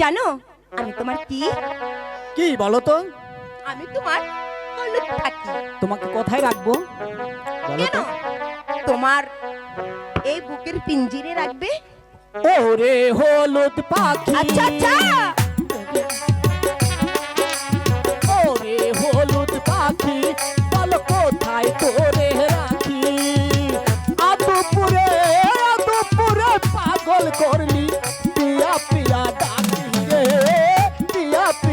জানো আমি তোমার কি? কি বলো তো? আমি তোমার হলুদ থাকি। তোমাকে কোথায় রাখব? বলো তো। তোমার এই বুকের পিঞ্জিরে রাখবে? ওরে হলুদ পাখি। আচ্ছা আচ্ছা।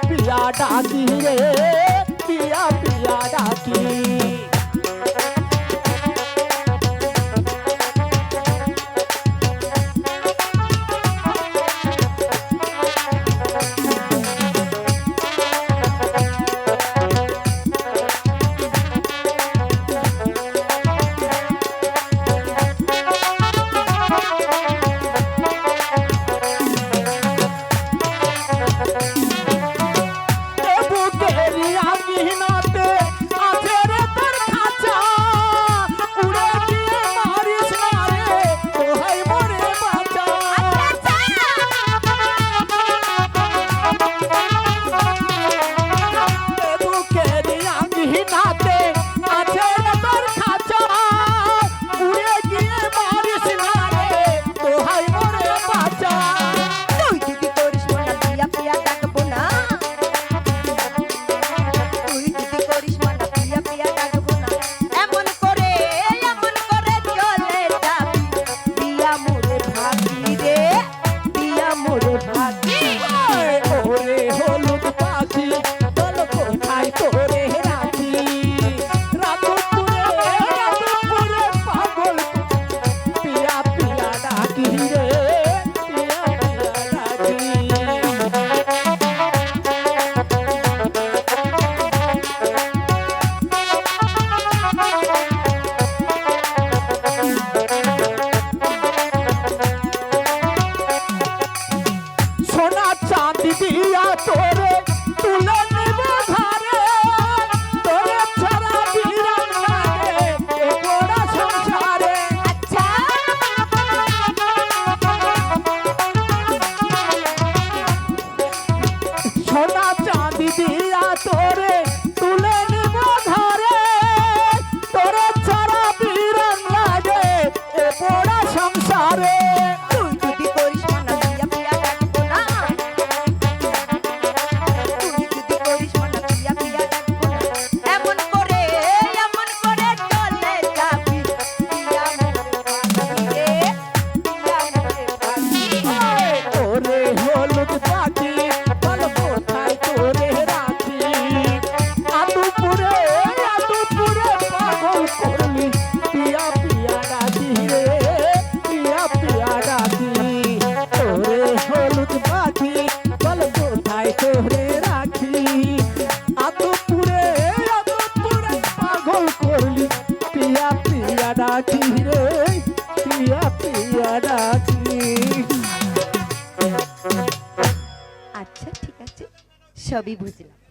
পিয়া ডাকি রে পিয়া পিয়া ডাকি আচ্ছা ঠিক আছে। সবই বুঝলাম।